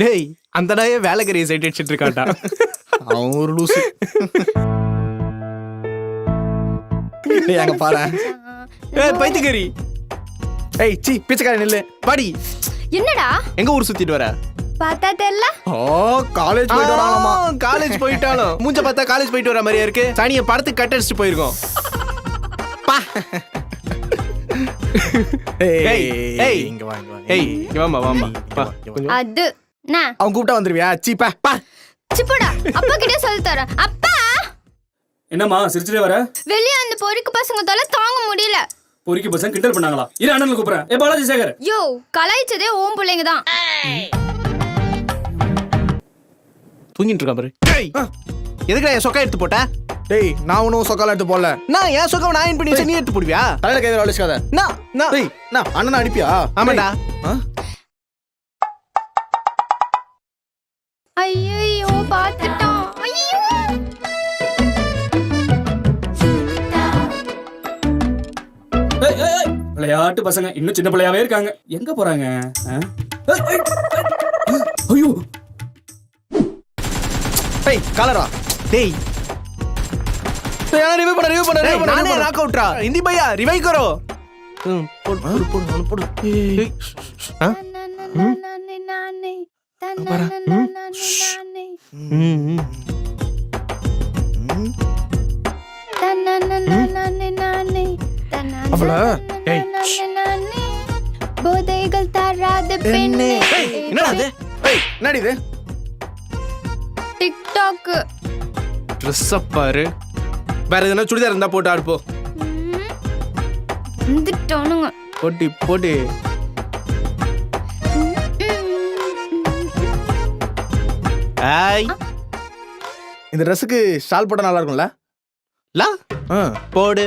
டேய் அந்த நாயே வேலைக்கறியை சைட் அடிச்சிட்டு இருக்கான்டா. அவன் ஒரு லூசு. டேய் அங்க பாரு. ஏய் பைத்தியக்காரி. ஏய் சி பிச்சைக்காரி நில்லு. பாடி என்னடா? எங்க ஊர் சுத்திட்டு வர? பார்த்தா தெரியல? ஓ காலேஜ் போயிட்டு வராங்களாமா காலேஜ் போயிட்டாலும். மூஞ்ச பார்த்தா காலேஜ் போயிட்டு வர மாதிரியா இருக்கு? சனிய படத்துக்கு கட் அடிச்சுட்டு போயிருக்கோம். பா. ஏய் ஏய். இங்க வா இங்க வா. ஏய் இங்க வாம்மா வாம்மா. வா கொஞ்சம் அது அவன் கூப்பிட்டா வந்துருவியா? சீப்பா பா சிப்புடா அப்பா கிட்ட சொல்லி தரேன். அப்பா! என்னம்மா சிரிச்சுட்டே வர? வெளியே அந்த பொறுக்கு பசங்க தொலை தாங்க முடியல. பொறுக்கி பசங்க கிண்டல் பண்ணாங்களா? இரு அண்ணன் கூப்பிடுறேன். ஏ பாலாஜி சேகர். யோ கலாய்ச்சதே ஓம் பிள்ளைங்க தான். தூங்கிட்டு இருக்கான் பாரு எதுக்குடா என் சொக்கா எடுத்து போட்ட? டேய் நான் ஒன்றும் சொக்கால எடுத்து போடல. நான் என் சொக்கா நான் பண்ணி வச்சா நீ எடுத்து போடுவியா? தலையில கையில் அழிச்சுக்காத நான் நான் அண்ணனை அனுப்பியா ஆமாடா. ஐயோ பார்த்துட்டான் ஐயோ விளையாட்டு பசங்க. இன்னும் சின்ன பிள்ளையாவே இருக்காங்க. எங்க போறாங்க. ஐயோ. டேய் காலரா. டேய். ரிவ்யூ பண்ண ரிவ்யூ பண்ண ரிவ்யூ பண்ண நானே. நாக் அவுட்ரா ஹிந்தி பையா ரிவைவ் கரோ. ம் போடு போடு போடு போடு. ஏய், ஆ? நானே. நானே. நானே. நானே நானே அவள? ஏய், நானே போதைகள் தராத பெண்ணே. என்னடா ஏய் என்னடி இது? டிக்டாக் ட்ரெஸ் பாரு. வேற எதுனா சுடிதார் இருந்தா போட்டு ஆடுப்போ வந்துட்டோனுங்க போட்டி போட்டி. ஆய் இந்த ட்ரெஸ்ஸுக்கு ஷால் போட்டா நல்லா இருக்கும்ல லா ஆ. போடு.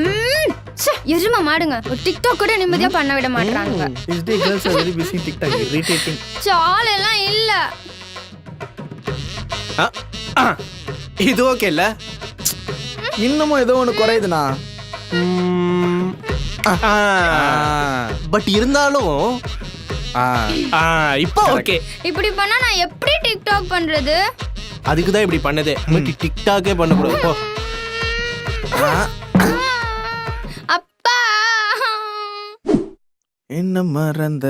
ம், ச்சே, எருமை மாடுங்க. ஒரு டிக்டாக் கூட நிம்மதியா பண்ண விட மாட்டாங்க These days girls are very busy TikTok irritating. சால் எல்லாம் இல்ல. ஆ, ஆ. இது ஓகே இல்ல? இன்னமும் ஏதோ ஒன்று குறையுதுண்ணா. பட் இருந்தாலும் ஆ. ஆ, இப்போ ஓகே இப்படி பண்ணா நான் எப்படி டிக்டாக் பண்றது? அதுக்கு தான் இப்படி பண்ணதே. பட் டிக்டாக்கே பண்ணக்கூடாது. போ. அப்பா. என்ன மறந்த?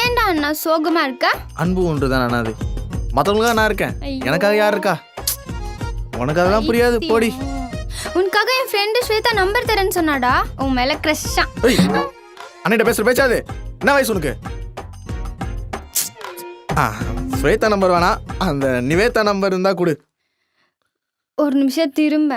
ஏன்டா அண்ணா சோகமா இருக்க? அன்பு ஒன்று தான் அது. மற்றவங்களுக்காக நான் இருக்கேன். எனக்காக யார் இருக்கா? உனக்கு அதெல்லாம் புரியாது போடி. உனக்காக என் ஃப்ரெண்டு ஸ்வேதா நம்பர் தரேன்னு சொன்னாடா. உன் மேல கிரஷ்ஷா அண்ணிட்ட பேசுற பேச்சாது. என்ன வயசு உனக்கு? ஸ்வேதா நம்பர் வேணாம் அந்த நிவேதா நம்பர் இருந்தா கொடு. ஒரு நிமிஷம் திரும்ப.